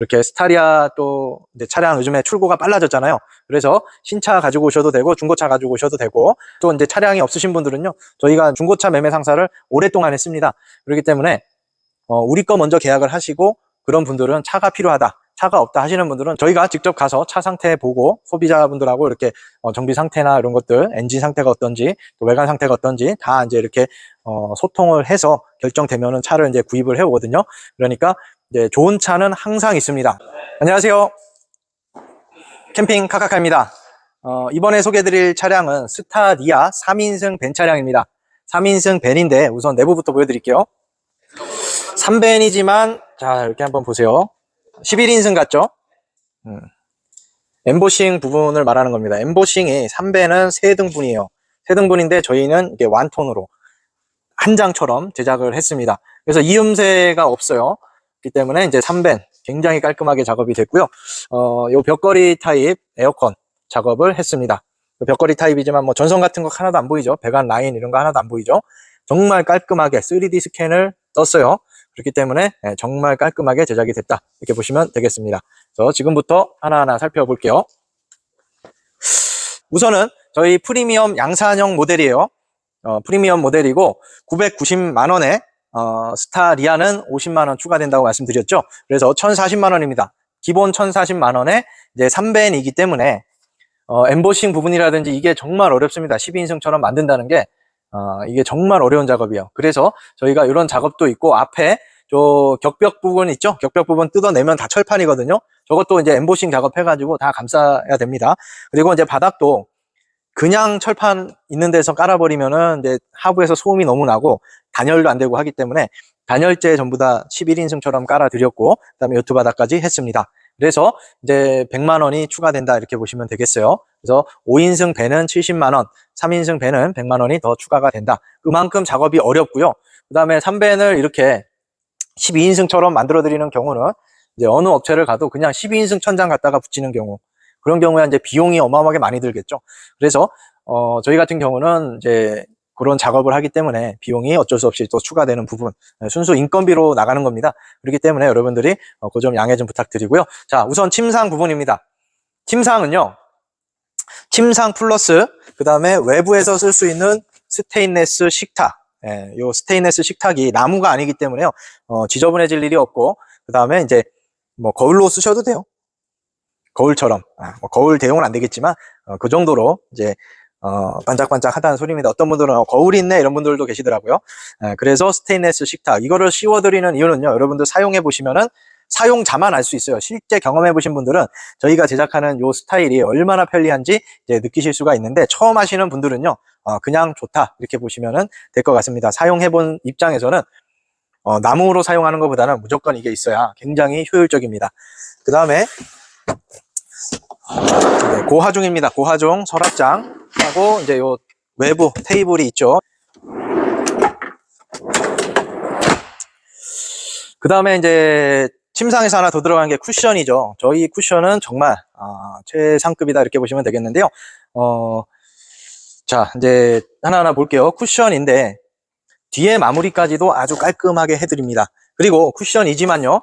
이렇게 스타리아 또 차량 요즘에 출고가 빨라졌잖아요. 그래서 신차 가지고 오셔도 되고 중고차 가지고 오셔도 되고 또 이제 차량이 없으신 분들은요. 저희가 중고차 매매 상사를 오랫동안 했습니다. 그렇기 때문에 어, 우리 거 먼저 계약을 하시고 그런 분들은 차가 필요하다. 차가 없다 하시는 분들은 저희가 직접 가서 차 상태 보고 소비자분들하고 이렇게 어, 정비 상태나 이런 것들, 엔진 상태가 어떤지, 또 외관 상태가 어떤지 다 이제 이렇게 어, 소통을 해서 결정되면은 차를 이제 구입을 해 오거든요. 그러니까 이제 좋은 차는 항상 있습니다. 안녕하세요. 캠핑 카카카입니다. 어, 이번에 소개해드릴 차량은 스타디아 3인승 벤 차량입니다. 3인승 벤인데 우선 내부부터 보여드릴게요. 3벤이지만 자 이렇게 한번 보세요. 11인승 같죠? 음. 엠보싱 부분을 말하는 겁니다. 엠보싱이 3배는 세 등분이에요. 세 등분인데 저희는 이게 완톤으로 한 장처럼 제작을 했습니다. 그래서 이음새가 없어요. 그렇기 때문에 이제 3벤 굉장히 깔끔하게 작업이 됐고요. 어, 요 벽걸이 타입 에어컨 작업을 했습니다. 벽걸이 타입이지만 뭐 전선 같은 거 하나도 안 보이죠. 배관 라인 이런 거 하나도 안 보이죠. 정말 깔끔하게 3D 스캔을 떴어요. 그렇기 때문에 예, 정말 깔끔하게 제작이 됐다. 이렇게 보시면 되겠습니다. 그래서 지금부터 하나하나 살펴볼게요. 우선은 저희 프리미엄 양산형 모델이에요. 어, 프리미엄 모델이고 990만 원에 어, 스타 리아는 50만 원 추가된다고 말씀드렸죠. 그래서 1,040만 원입니다. 기본 1,040만 원에 이제 3벤이기 때문에 어, 엠보싱 부분이라든지 이게 정말 어렵습니다. 12인승처럼 만든다는 게 어, 이게 정말 어려운 작업이에요. 그래서 저희가 이런 작업도 있고 앞에 저 격벽 부분 있죠? 격벽 부분 뜯어내면 다 철판이거든요. 저것도 이제 엠보싱 작업해가지고 다 감싸야 됩니다. 그리고 이제 바닥도 그냥 철판 있는 데서 깔아버리면은 이제 하부에서 소음이 너무 나고 단열도 안 되고 하기 때문에 단열재 전부 다 11인승처럼 깔아드렸고 그다음에 요트 바닥까지 했습니다. 그래서 이제 100만 원이 추가된다 이렇게 보시면 되겠어요. 그래서 5인승 배는 70만 원, 3인승 배는 100만 원이 더 추가가 된다. 그만큼 작업이 어렵고요. 그다음에 3벤을 이렇게 12인승처럼 만들어 드리는 경우는 이제 어느 업체를 가도 그냥 12인승 천장 갖다가 붙이는 경우 그런 경우에 이제 비용이 어마어마하게 많이 들겠죠. 그래서 어 저희 같은 경우는 이제 그런 작업을 하기 때문에 비용이 어쩔 수 없이 또 추가되는 부분 네, 순수 인건비로 나가는 겁니다. 그렇기 때문에 여러분들이 어, 그점 양해 좀 부탁드리고요. 자 우선 침상 부분입니다. 침상은요. 침상 플러스 그 다음에 외부에서 쓸 수 있는 스테인레스 식탁 예, 요 스테인레스 식탁이 나무가 아니기 때문에요. 어, 지저분해질 일이 없고 그 다음에 이제 뭐 거울로 쓰셔도 돼요. 거울처럼 아, 뭐 거울 대용은 안 되겠지만 어, 그 정도로 이제 어, 반짝반짝 하다는 소리입니다. 어떤 분들은 어, 거울이 있네 이런 분들도 계시더라고요. 예, 그래서 스테인레스 식탁 이거를 씌워드리는 이유는요. 여러분들 사용해 보시면은 사용자만 알 수 있어요. 실제 경험해 보신 분들은 저희가 제작하는 요 스타일이 얼마나 편리한지 느끼실 수가 있는데 처음 하시는 분들은요. 어, 그냥 좋다 이렇게 보시면은 될것 같습니다. 사용해 본 입장에서는 어, 나무로 사용하는 것보다는 무조건 이게 있어야 굉장히 효율적입니다. 그 다음에 네, 고하중입니다. 고하중 서랍장 하고 이제 요 외부 테이블이 있죠. 그 다음에 이제 침상에서 하나 더 들어간 게 쿠션이죠. 저희 쿠션은 정말 아, 최상급이다 이렇게 보시면 되겠는데요. 어, 자 이제 하나하나 볼게요. 쿠션인데 뒤에 마무리까지도 아주 깔끔하게 해드립니다. 그리고 쿠션이지만요.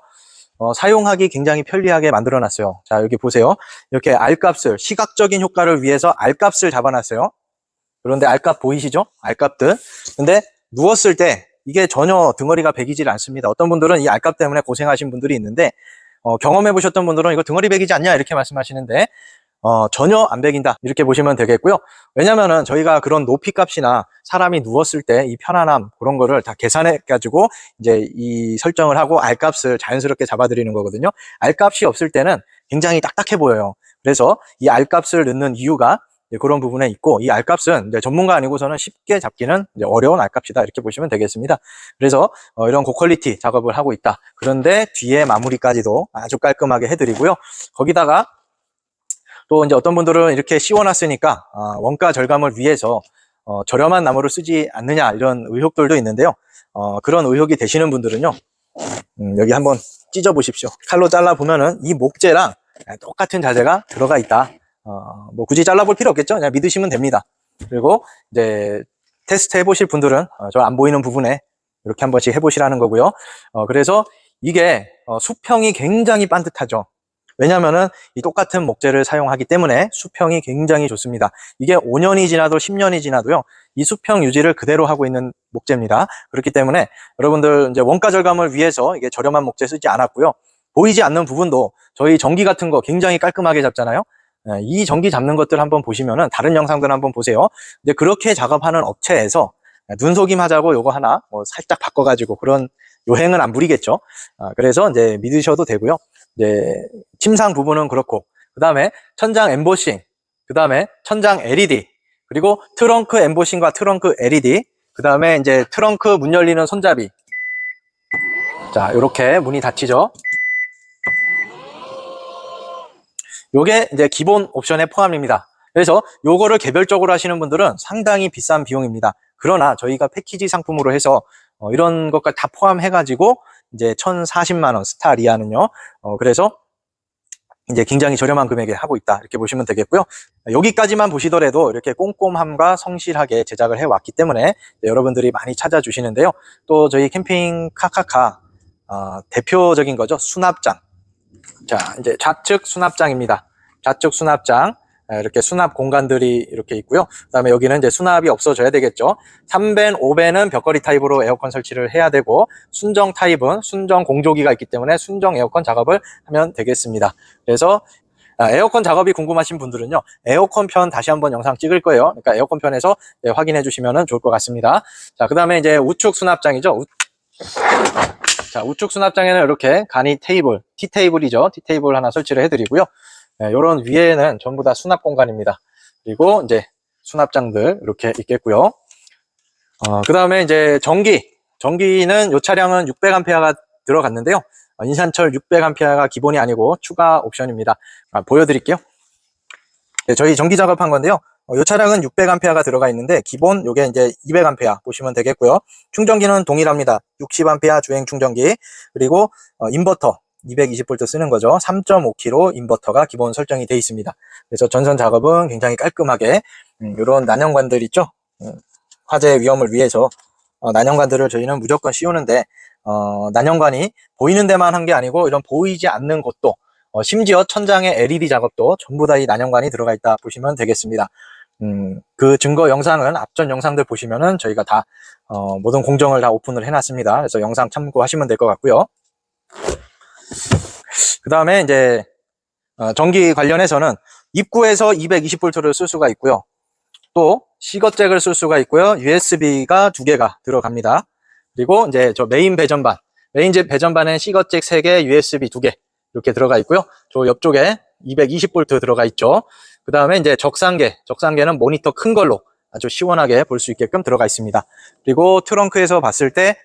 어, 사용하기 굉장히 편리하게 만들어 놨어요. 자, 여기 보세요. 이렇게 알값을, 시각적인 효과를 위해서 알값을 잡아놨어요. 그런데 알값 보이시죠? 알값들. 근데 누웠을 때 이게 전혀 등어리가 베기질 않습니다. 어떤 분들은 이 알값 때문에 고생하신 분들이 있는데, 어, 경험해 보셨던 분들은 이거 등어리 베기지 않냐? 이렇게 말씀하시는데, 어, 전혀 안 베긴다. 이렇게 보시면 되겠고요. 왜냐면은 저희가 그런 높이 값이나 사람이 누웠을 때 이 편안함, 그런 거를 다 계산해 가지고 이제 이 설정을 하고 알 값을 자연스럽게 잡아드리는 거거든요. 알 값이 없을 때는 굉장히 딱딱해 보여요. 그래서 이 알 값을 넣는 이유가 그런 부분에 있고 이 알값은 전문가 아니고서는 쉽게 잡기는 어려운 알값이다 이렇게 보시면 되겠습니다. 그래서 어, 이런 고퀄리티 작업을 하고 있다. 그런데 뒤에 마무리까지도 아주 깔끔하게 해드리고요. 거기다가 또 이제 어떤 분들은 이렇게 씌워놨으니까 아, 원가 절감을 위해서 어, 저렴한 나무를 쓰지 않느냐 이런 의혹들도 있는데요. 어, 그런 의혹이 되시는 분들은요. 음, 여기 한번 찢어 보십시오. 칼로 잘라 보면은 이 목재랑 똑같은 자재가 들어가 있다. 어, 뭐 굳이 잘라볼 필요 없겠죠. 그냥 믿으시면 됩니다. 그리고 이제 테스트 해보실 분들은 어, 저안 보이는 부분에 이렇게 한 번씩 해보시라는 거고요. 어, 그래서 이게 어, 수평이 굉장히 반듯하죠. 왜냐면은 이 똑같은 목재를 사용하기 때문에 수평이 굉장히 좋습니다. 이게 5년이 지나도 10년이 지나도요. 이 수평 유지를 그대로 하고 있는 목재입니다. 그렇기 때문에 여러분들 이제 원가 절감을 위해서 이게 저렴한 목재 쓰지 않았고요. 보이지 않는 부분도 저희 전기 같은 거 굉장히 깔끔하게 잡잖아요. 예, 이 전기 잡는 것들 한번 보시면은 다른 영상들 한번 보세요. 근데 그렇게 작업하는 업체에서 눈속임 하자고 요거 하나 뭐 살짝 바꿔가지고 그런 요행은 안 부리겠죠. 아, 그래서 이제 믿으셔도 되고요. 이제 침상 부분은 그렇고 그 다음에 천장 엠보싱, 그 다음에 천장 LED, 그리고 트렁크 엠보싱과 트렁크 LED, 그 다음에 이제 트렁크 문 열리는 손잡이. 자, 이렇게 문이 닫히죠. 요게 이제 기본 옵션에 포함입니다. 그래서 요거를 개별적으로 하시는 분들은 상당히 비싼 비용입니다. 그러나 저희가 패키지 상품으로 해서 어, 이런 것까지 다 포함해 가지고 이제 1,040만 원 스타 리아는요. 어, 그래서 이제 굉장히 저렴한 금액에 하고 있다. 이렇게 보시면 되겠고요. 여기까지만 보시더라도 이렇게 꼼꼼함과 성실하게 제작을 해왔기 때문에 여러분들이 많이 찾아주시는데요. 또 저희 캠핑 카카카 어, 대표적인 거죠. 수납장. 자, 이제 좌측 수납장입니다. 좌측 수납장. 에, 이렇게 수납 공간들이 이렇게 있고요. 그 다음에 여기는 이제 수납이 없어져야 되겠죠. 3벤, 5벤은 벽걸이 타입으로 에어컨 설치를 해야 되고, 순정 타입은 순정 공조기가 있기 때문에 순정 에어컨 작업을 하면 되겠습니다. 그래서 아, 에어컨 작업이 궁금하신 분들은요, 에어컨 편 다시 한번 영상 찍을 거예요. 그러니까 에어컨 편에서 네, 확인해 주시면 좋을 것 같습니다. 자, 그 다음에 이제 우측 수납장이죠. 우... 자, 우측 수납장에는 이렇게 간이 테이블, 티 테이블이죠. 티 테이블 하나 설치를 해드리고요. 네, 요런 위에는 전부 다 수납 공간입니다. 그리고 이제 수납장들 이렇게 있겠고요. 어, 그 다음에 이제 전기. 전기는 이 차량은 600A가 들어갔는데요. 어, 인산철 600A가 기본이 아니고 추가 옵션입니다. 아, 보여드릴게요. 네, 저희 전기 작업한 건데요. 어, 이 차량은 600A가 들어가 있는데 기본 요게 이제 200A 보시면 되겠고요. 충전기는 동일합니다. 60A 주행 충전기 그리고 어, 인버터 220V 쓰는 거죠. 3.5kg 인버터가 기본 설정이 되어 있습니다. 그래서 전선 작업은 굉장히 깔끔하게 음, 이런 난연관들 있죠. 음, 화재 위험을 위해서 어, 난연관들을 저희는 무조건 씌우는데 어, 난연관이 보이는 데만 한 게 아니고 이런 보이지 않는 곳도 어, 심지어 천장에 LED 작업도 전부 다 이 난연관이 들어가 있다 보시면 되겠습니다. 음, 그 증거 영상은 앞전 영상들 보시면은 저희가 다 어, 모든 공정을 다 오픈을 해놨습니다. 그래서 영상 참고하시면 될 것 같고요. 그 다음에 이제 어, 전기 관련해서는 입구에서 220V를 쓸 수가 있고요. 또 시거잭을 쓸 수가 있고요. USB가 두 개가 들어갑니다. 그리고 이제 저 메인 배전반, 메인 배전반엔 시거잭 3개, USB 2개 이렇게 들어가 있고요. 저 옆쪽에 220V 들어가 있죠. 그 다음에 이제 적상계, 적상계는 모니터 큰 걸로 아주 시원하게 볼 수 있게끔 들어가 있습니다. 그리고 트렁크에서 봤을 때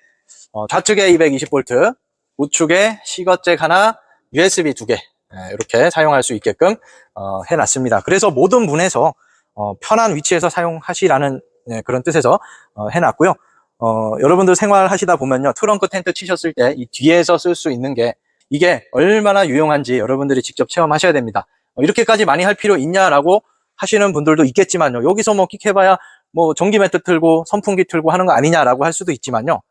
어, 좌측에 220V, 우측에 시거잭 하나, USB 두 개, 예, 이렇게 사용할 수 있게끔 어, 해놨습니다. 그래서 모든 문에서 어, 편한 위치에서 사용하시라는 예, 그런 뜻에서 어, 해놨고요. 어, 여러분들 생활하시다 보면요. 트렁크 텐트 치셨을 때 이 뒤에서 쓸 수 있는 게 이게 얼마나 유용한지 여러분들이 직접 체험하셔야 됩니다. 어, 이렇게까지 많이 할 필요 있냐라고 하시는 분들도 있겠지만요. 여기서 뭐 끽해봐야 뭐 전기 매트 틀고 선풍기 틀고 하는 거 아니냐라고 할 수도 있지만요.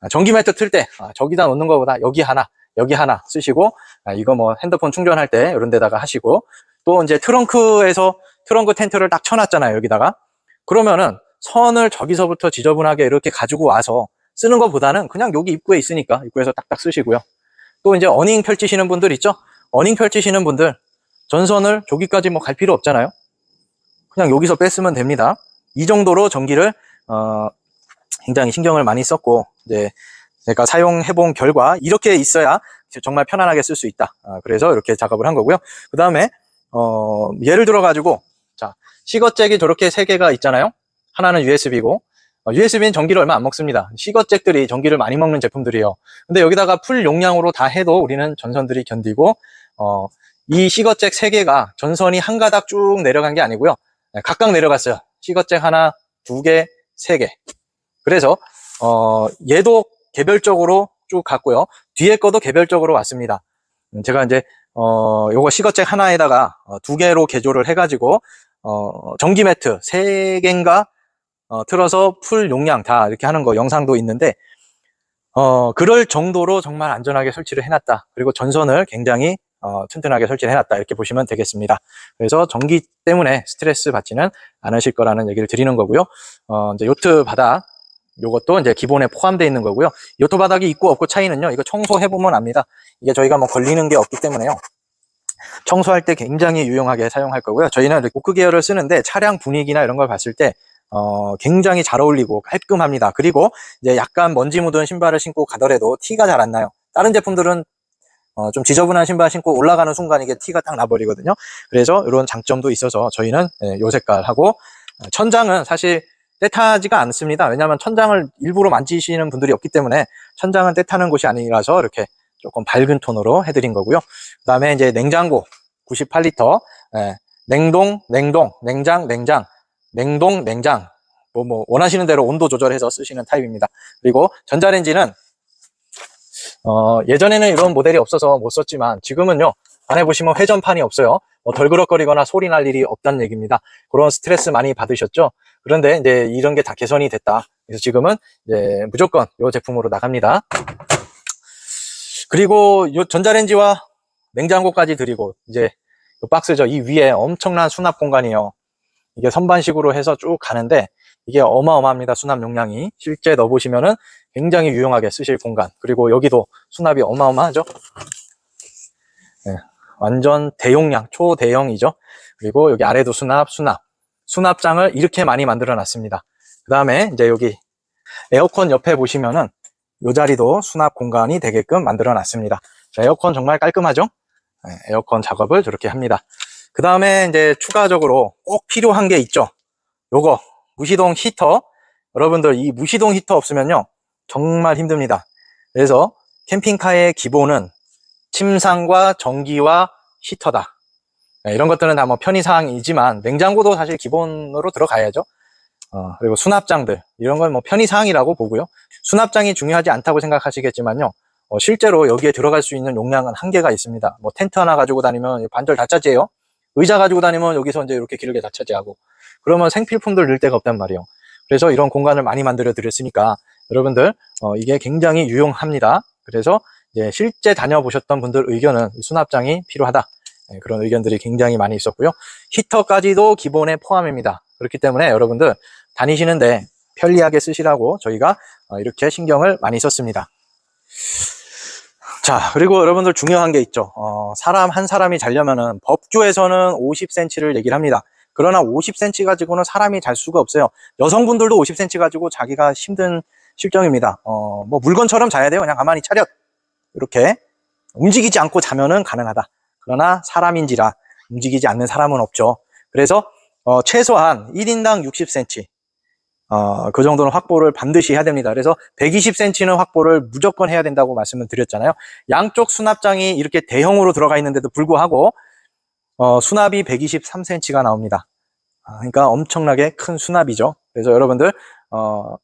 아, 전기 매트 틀때 아, 저기다 놓는 것보다 여기 하나, 여기 하나 쓰시고 아, 이거 뭐 핸드폰 충전할 때 이런 데다가 하시고 또 이제 트렁크에서 트렁크 텐트를 딱 쳐놨잖아요. 여기다가 그러면은 선을 저기서부터 지저분하게 이렇게 가지고 와서 쓰는 것보다는 그냥 여기 입구에 있으니까 입구에서 딱딱 쓰시고요. 또 이제 어닝 펼치시는 분들 있죠? 어닝 펼치시는 분들 전선을 저기까지 뭐 갈 필요 없잖아요. 그냥 여기서 뺐으면 됩니다. 이 정도로 전기를 어, 굉장히 신경을 많이 썼고 이제 제가 사용해 본 결과 이렇게 있어야 정말 편안하게 쓸 수 있다. 아, 그래서 이렇게 작업을 한 거고요. 그 다음에 어, 예를 들어 가지고 자 시거잭이 저렇게 세 개가 있잖아요. 하나는 USB고 어, USB는 전기를 얼마 안 먹습니다. 시거잭들이 전기를 많이 먹는 제품들이에요. 근데 여기다가 풀 용량으로 다 해도 우리는 전선들이 견디고 어, 이 시거잭 세 개가 전선이 한 가닥 쭉 내려간 게 아니고요. 네, 각각 내려갔어요. 시거잭 하나, 두 개, 세 개. 그래서 어, 얘도 개별적으로 쭉 갔고요. 뒤에 거도 개별적으로 왔습니다. 음, 제가 이제 어, 요거 시거잭 하나에다가 어, 두 개로 개조를 해가지고 어, 전기 매트 세 개인가 어, 틀어서 풀 용량 다 이렇게 하는 거 영상도 있는데 어, 그럴 정도로 정말 안전하게 설치를 해놨다. 그리고 전선을 굉장히 어, 튼튼하게 설치를 해놨다. 이렇게 보시면 되겠습니다. 그래서 전기 때문에 스트레스 받지는 않으실 거라는 얘기를 드리는 거고요. 어, 이제 요트 바닥, 요것도 이제 기본에 포함되어 있는 거고요. 요트 바닥이 있고 없고 차이는요. 이거 청소해보면 압니다. 이게 저희가 뭐 걸리는 게 없기 때문에요. 청소할 때 굉장히 유용하게 사용할 거고요. 저희는 오크 계열을 쓰는데 차량 분위기나 이런 걸 봤을 때 어, 굉장히 잘 어울리고 깔끔합니다. 그리고 이제 약간 먼지 묻은 신발을 신고 가더라도 티가 잘 안 나요. 다른 제품들은 어, 좀 지저분한 신발 신고 올라가는 순간 이게 티가 딱 나버리거든요. 그래서 이런 장점도 있어서 저희는 예, 요 색깔하고 어, 천장은 사실 때타지가 않습니다. 왜냐하면 천장을 일부러 만지시는 분들이 없기 때문에 천장은 때타는 곳이 아니라서 이렇게 조금 밝은 톤으로 해드린 거고요. 그 다음에 이제 냉장고 98리터, 예, 냉동, 냉동, 냉장, 냉장, 냉동, 냉장. 뭐, 뭐, 원하시는 대로 온도 조절해서 쓰시는 타입입니다. 그리고 전자레인지는, 어, 예전에는 이런 모델이 없어서 못 썼지만 지금은요, 안에 보시면 회전판이 없어요. 뭐 덜그럭거리거나 소리 날 일이 없다는 얘기입니다. 그런 스트레스 많이 받으셨죠? 그런데 이제 이런 게 다 개선이 됐다. 그래서 지금은 이제 무조건 이 제품으로 나갑니다. 그리고 이 전자레인지와 냉장고까지 드리고 이제 이 박스죠. 이 위에 엄청난 수납 공간이에요. 이게 선반식으로 해서 쭉 가는데 이게 어마어마합니다. 수납 용량이 실제 넣어보시면은 굉장히 유용하게 쓰실 공간 그리고 여기도 수납이 어마어마하죠. 네, 완전 대용량 초대형이죠. 그리고 여기 아래도 수납 수납 수납장을 이렇게 많이 만들어 놨습니다. 그 다음에 이제 여기 에어컨 옆에 보시면은 이 자리도 수납 공간이 되게끔 만들어 놨습니다. 자, 에어컨 정말 깔끔하죠? 네, 에어컨 작업을 저렇게 합니다. 그 다음에 이제 추가적으로 꼭 필요한 게 있죠. 요거 무시동 히터. 여러분들 이 무시동 히터 없으면요 정말 힘듭니다. 그래서 캠핑카의 기본은 침상과 전기와 히터다. 네, 이런 것들은 다 뭐 편의사항이지만 냉장고도 사실 기본으로 들어가야죠. 어, 그리고 수납장들 이런 건 뭐 편의사항이라고 보고요. 수납장이 중요하지 않다고 생각하시겠지만요. 어, 실제로 여기에 들어갈 수 있는 용량은 한계가 있습니다. 뭐 텐트 하나 가지고 다니면 반절 다 차지해요. 의자 가지고 다니면 여기서 이제 이렇게 길게 다 차지하고 그러면 생필품들 넣을 데가 없단 말이에요. 그래서 이런 공간을 많이 만들어 드렸으니까 여러분들 어, 이게 굉장히 유용합니다. 그래서 이제 실제 다녀보셨던 분들 의견은 이 수납장이 필요하다. 네, 그런 의견들이 굉장히 많이 있었고요. 히터까지도 기본에 포함입니다. 그렇기 때문에 여러분들 다니시는데 편리하게 쓰시라고 저희가 어, 이렇게 신경을 많이 썼습니다. 자, 그리고 여러분들 중요한 게 있죠. 어, 사람 한 사람이 자려면은 법규에서는 50cm를 얘기를 합니다. 그러나 50cm 가지고는 사람이 잘 수가 없어요. 여성분들도 50cm 가지고 자기가 힘든 실정입니다. 어, 뭐 물건처럼 자야 돼요. 그냥 가만히 차렷. 이렇게 움직이지 않고 자면은 가능하다. 그러나 사람인지라 움직이지 않는 사람은 없죠. 그래서 어, 최소한 1인당 60cm 어, 그 정도는 확보를 반드시 해야 됩니다. 그래서 120cm는 확보를 무조건 해야 된다고 말씀을 드렸잖아요. 양쪽 수납장이 이렇게 대형으로 들어가 있는데도 불구하고 어, 수납이 123cm가 나옵니다. 아, 그러니까 엄청나게 큰 수납이죠. 그래서 여러분들 어,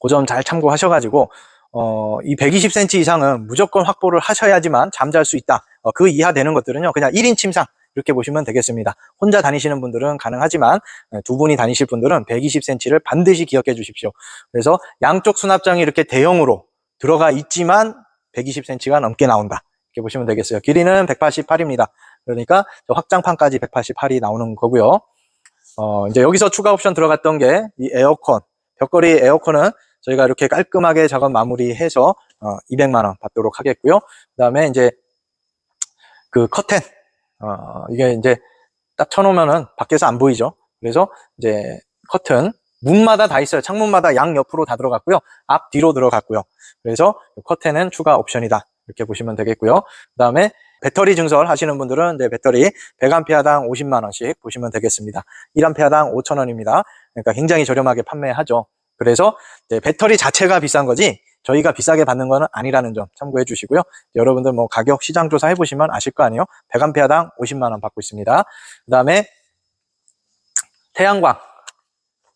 그 점 잘 참고하셔가지고 어, 이 120cm 이상은 무조건 확보를 하셔야지만 잠잘 수 있다. 어, 그 이하 되는 것들은요, 그냥 1인 침상 이렇게 보시면 되겠습니다. 혼자 다니시는 분들은 가능하지만 네, 두 분이 다니실 분들은 120cm를 반드시 기억해 주십시오. 그래서 양쪽 수납장이 이렇게 대형으로 들어가 있지만 120cm가 넘게 나온다. 이렇게 보시면 되겠어요. 길이는 188입니다. 그러니까 확장판까지 188이 나오는 거고요. 어, 이제 여기서 추가 옵션 들어갔던 게 이 에어컨, 벽걸이 에어컨은 저희가 이렇게 깔끔하게 작업 마무리해서 어, 200만 원 받도록 하겠고요. 그다음에 이제 그 커튼 어, 이게 이제 딱 쳐놓으면은 밖에서 안 보이죠. 그래서 이제 커튼 문마다 다 있어요. 창문마다 양 옆으로 다 들어갔고요. 앞 뒤로 들어갔고요. 그래서 커튼은 추가 옵션이다. 이렇게 보시면 되겠고요. 그 다음에 배터리 증설 하시는 분들은 이제 배터리 100A당 50만 원씩 보시면 되겠습니다. 1A당 5천 원입니다. 그러니까 굉장히 저렴하게 판매하죠. 그래서 배터리 자체가 비싼 거지 저희가 비싸게 받는 거는 아니라는 점 참고해 주시고요. 여러분들 뭐 가격 시장 조사 해보시면 아실 거 아니에요. 100A당 50만 원 받고 있습니다. 그 다음에 태양광,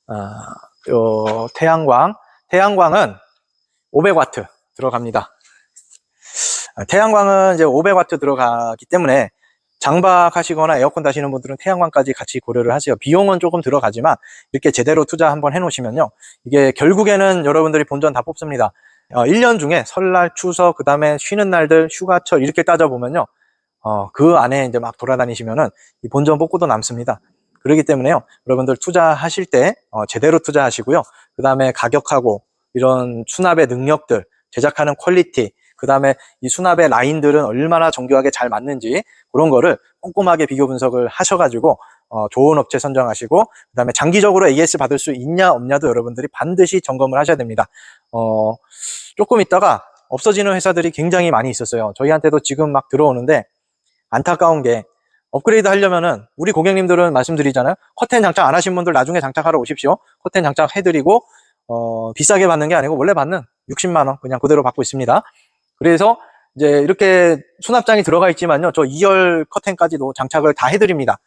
아, 요 태양광, 태양광은 500W 들어갑니다. 아, 태양광은 이제 500W 들어가기 때문에 장박하시거나 에어컨 다시는 분들은 태양광까지 같이 고려를 하세요. 비용은 조금 들어가지만 이렇게 제대로 투자 한번 해놓으시면요. 이게 결국에는 여러분들이 본전 다 뽑습니다. 어, 1년 중에 설날, 추석, 그 다음에 쉬는 날들, 휴가철 이렇게 따져보면요. 어, 그 안에 이제 막 돌아다니시면은 이 본전 복구도 남습니다. 그렇기 때문에요. 여러분들 투자하실 때 어, 제대로 투자하시고요. 그 다음에 가격하고 이런 수납의 능력들, 제작하는 퀄리티, 그 다음에 이 수납의 라인들은 얼마나 정교하게 잘 맞는지 그런 거를 꼼꼼하게 비교 분석을 하셔가지고 어, 좋은 업체 선정하시고 그 다음에 장기적으로 AS 받을 수 있냐 없냐도 여러분들이 반드시 점검을 하셔야 됩니다. 어, 조금 있다가 없어지는 회사들이 굉장히 많이 있었어요. 저희한테도 지금 막 들어오는데 안타까운 게 업그레이드 하려면은 우리 고객님들은 말씀드리잖아요. 커튼 장착 안 하신 분들 나중에 장착하러 오십시오. 커튼 장착 해드리고 어, 비싸게 받는 게 아니고 원래 받는 60만 원 그냥 그대로 받고 있습니다. 그래서 이제 이렇게 수납장이 들어가 있지만요. 저 2열 커튼까지도 장착을 다 해드립니다.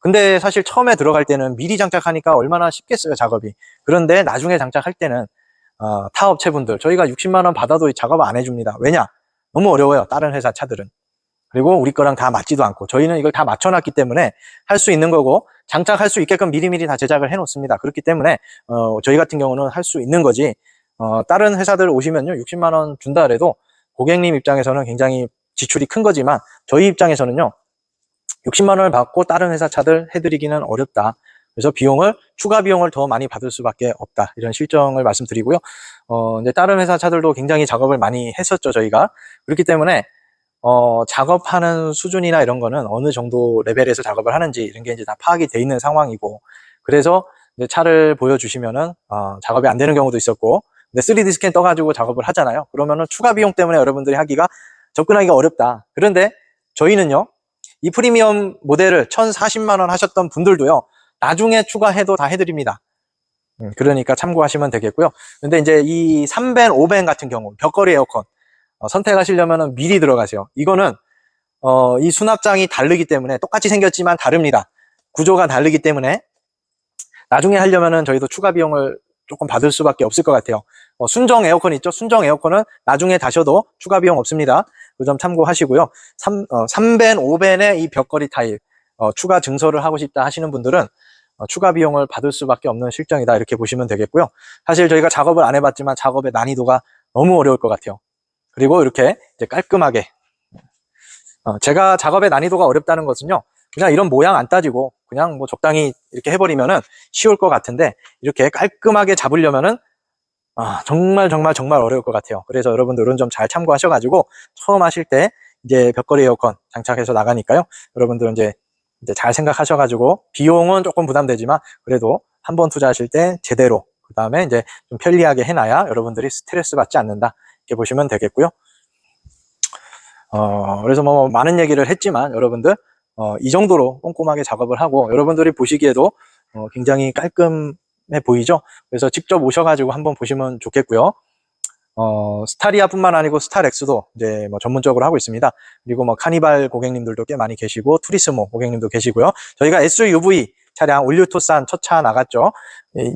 근데 사실 처음에 들어갈 때는 미리 장착하니까 얼마나 쉽겠어요, 작업이. 그런데 나중에 장착할 때는 어, 타 업체분들 저희가 60만 원 받아도 작업 안 해줍니다. 왜냐? 너무 어려워요. 다른 회사 차들은. 그리고 우리 거랑 다 맞지도 않고 저희는 이걸 다 맞춰놨기 때문에 할 수 있는 거고 장착할 수 있게끔 미리미리 다 제작을 해놓습니다. 그렇기 때문에 어, 저희 같은 경우는 할 수 있는 거지 어, 다른 회사들 오시면요 60만 원 준다 그래도 고객님 입장에서는 굉장히 지출이 큰 거지만 저희 입장에서는요 60만 원을 받고 다른 회사 차들 해드리기는 어렵다. 그래서 비용을 추가 비용을 더 많이 받을 수밖에 없다. 이런 실정을 말씀드리고요. 어, 이제 다른 회사 차들도 굉장히 작업을 많이 했었죠 저희가 그렇기 때문에 어, 작업하는 수준이나 이런 거는 어느 정도 레벨에서 작업을 하는지 이런 게 이제 다 파악이 돼 있는 상황이고 그래서 차를 보여주시면은 어, 작업이 안 되는 경우도 있었고 근데 3D 스캔 떠가지고 작업을 하잖아요. 그러면은 추가 비용 때문에 여러분들이 하기가 접근하기가 어렵다. 그런데 저희는요 이 프리미엄 모델을 1,040만 원 하셨던 분들도요 나중에 추가해도 다 해드립니다. 음, 그러니까 참고하시면 되겠고요. 근데 이제 이 3벤, 5벤 같은 경우 벽걸이 에어컨 어, 선택하시려면 미리 들어가세요. 이거는 어, 이 수납장이 다르기 때문에 똑같이 생겼지만 다릅니다. 구조가 다르기 때문에 나중에 하려면은 저희도 추가 비용을 조금 받을 수밖에 없을 것 같아요. 어, 순정 에어컨 있죠? 순정 에어컨은 나중에 다셔도 추가 비용 없습니다. 그 점 참고하시고요. 3, 어, 3벤, 5벤의 이 벽걸이 타일 어, 추가 증설을 하고 싶다 하시는 분들은 어, 추가 비용을 받을 수밖에 없는 실정이다 이렇게 보시면 되겠고요. 사실 저희가 작업을 안 해봤지만 작업의 난이도가 너무 어려울 것 같아요. 그리고 이렇게 깔끔하게 어, 제가 작업의 난이도가 어렵다는 것은요. 그냥 이런 모양 안 따지고 그냥 뭐 적당히 이렇게 해버리면은 쉬울 것 같은데 이렇게 깔끔하게 잡으려면은 아, 정말 정말 정말 어려울 것 같아요. 그래서 여러분들 이런 점 잘 참고하셔가지고 처음 하실 때 이제 벽걸이 에어컨 장착해서 나가니까요. 여러분들은 이제 이제 잘 생각하셔가지고 비용은 조금 부담되지만 그래도 한 번 투자하실 때 제대로 그 다음에 이제 좀 편리하게 해놔야 여러분들이 스트레스 받지 않는다 이렇게 보시면 되겠고요. 어, 그래서 뭐 많은 얘기를 했지만 여러분들 어, 이 정도로 꼼꼼하게 작업을 하고 여러분들이 보시기에도 어, 굉장히 깔끔해 보이죠. 그래서 직접 오셔가지고 한번 보시면 좋겠고요. 어, 스타리아뿐만 아니고 스타렉스도 이제 뭐 전문적으로 하고 있습니다. 그리고 뭐 카니발 고객님들도 꽤 많이 계시고 투리스모 고객님도 계시고요. 저희가 SUV 차량 올류 투싼 첫차 나갔죠.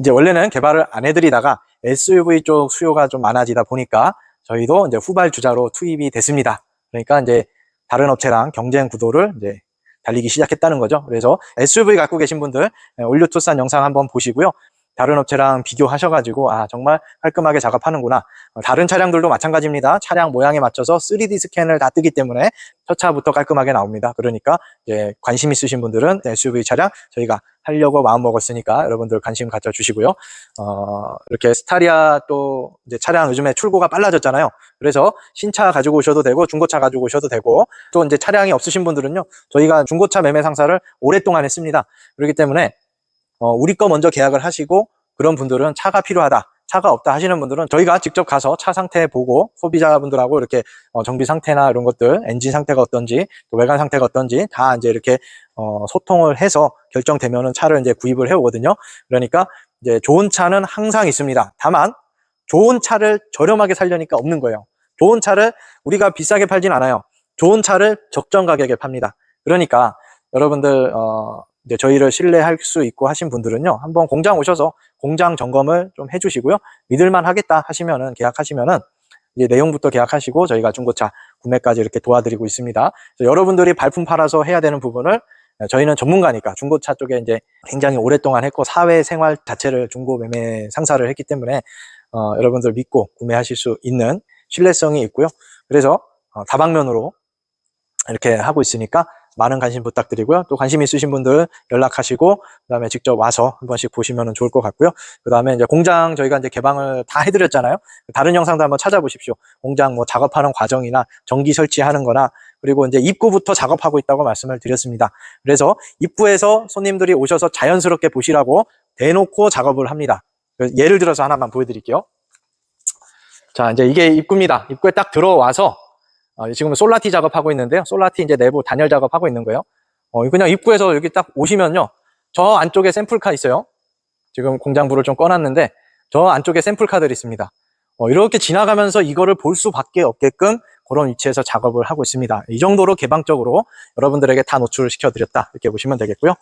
이제 원래는 개발을 안 해드리다가 SUV 쪽 수요가 좀 많아지다 보니까 저희도 이제 후발 주자로 투입이 됐습니다. 그러니까 이제 다른 업체랑 경쟁 구도를 이제 달리기 시작했다는 거죠. 그래서 SUV 갖고 계신 분들 올류 투싼 영상 한번 보시고요. 다른 업체랑 비교하셔가지고 아 정말 깔끔하게 작업하는구나. 어, 다른 차량들도 마찬가지입니다. 차량 모양에 맞춰서 3D 스캔을 다 뜨기 때문에 첫 차부터 깔끔하게 나옵니다. 그러니까 이제 관심 있으신 분들은 SUV 차량 저희가 하려고 마음 먹었으니까 여러분들 관심 가져주시고요. 어, 이렇게 스타리아 또 이제 차량 요즘에 출고가 빨라졌잖아요. 그래서 신차 가지고 오셔도 되고 중고차 가지고 오셔도 되고 또 이제 차량이 없으신 분들은요 저희가 중고차 매매 상사를 오랫동안 했습니다. 그렇기 때문에 어, 우리 거 먼저 계약을 하시고 그런 분들은 차가 필요하다. 차가 없다 하시는 분들은 저희가 직접 가서 차 상태 보고 소비자분들하고 이렇게 어, 정비 상태나 이런 것들, 엔진 상태가 어떤지, 또 외관 상태가 어떤지 다 이제 이렇게 어, 소통을 해서 결정되면은 차를 이제 구입을 해 오거든요. 그러니까 이제 좋은 차는 항상 있습니다. 다만 좋은 차를 저렴하게 살려니까 없는 거예요. 좋은 차를 우리가 비싸게 팔진 않아요. 좋은 차를 적정 가격에 팝니다. 그러니까 여러분들 어, 이제 저희를 신뢰할 수 있고 하신 분들은요, 한번 공장 오셔서 공장 점검을 좀 해주시고요. 믿을만 하겠다 하시면은 계약하시면은 이제 내용부터 계약하시고 저희가 중고차 구매까지 이렇게 도와드리고 있습니다. 여러분들이 발품 팔아서 해야 되는 부분을 저희는 전문가니까 중고차 쪽에 이제 굉장히 오랫동안 했고 사회 생활 자체를 중고 매매 상사를 했기 때문에 어, 여러분들 믿고 구매하실 수 있는 신뢰성이 있고요. 그래서 어, 다방면으로 이렇게 하고 있으니까 많은 관심 부탁드리고요. 또 관심 있으신 분들 연락하시고 그다음에 직접 와서 한 번씩 보시면 좋을 것 같고요. 그다음에 이제 공장 저희가 이제 개방을 다 해드렸잖아요. 다른 영상도 한번 찾아보십시오. 공장 뭐 작업하는 과정이나 전기 설치하는 거나 그리고 이제 입구부터 작업하고 있다고 말씀을 드렸습니다. 그래서 입구에서 손님들이 오셔서 자연스럽게 보시라고 대놓고 작업을 합니다. 예를 들어서 하나만 보여드릴게요. 자, 이제 이게 입구입니다. 입구에 딱 들어와서 어, 지금은 솔라티 작업하고 있는데요. 솔라티 이제 내부 단열 작업하고 있는 거예요. 어, 그냥 입구에서 여기 딱 오시면요. 저 안쪽에 샘플카 있어요. 지금 공장부를 좀 꺼놨는데 저 안쪽에 샘플카들이 있습니다. 어, 이렇게 지나가면서 이거를 볼 수밖에 없게끔 그런 위치에서 작업을 하고 있습니다. 이 정도로 개방적으로 여러분들에게 다 노출을 시켜드렸다. 이렇게 보시면 되겠고요.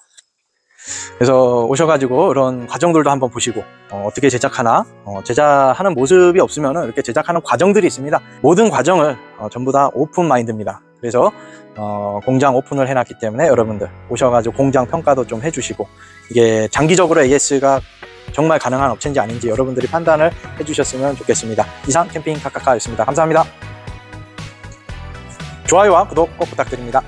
그래서 오셔가지고 이런 과정들도 한번 보시고 어, 떻게 제작하나 어, 제작하는 모습이 없으면 이렇게 제작하는 과정들이 있습니다. 모든 과정을 어, 전부 다 오픈 마인드입니다. 그래서 어, 공장 오픈을 해놨기 때문에 여러분들 오셔가지고 공장 평가도 좀 해주시고 이게 장기적으로 AS가 정말 가능한 업체인지 아닌지 여러분들이 판단을 해주셨으면 좋겠습니다. 이상 캠핑 카카카였습니다. 감사합니다. 좋아요와 구독 꼭 부탁드립니다.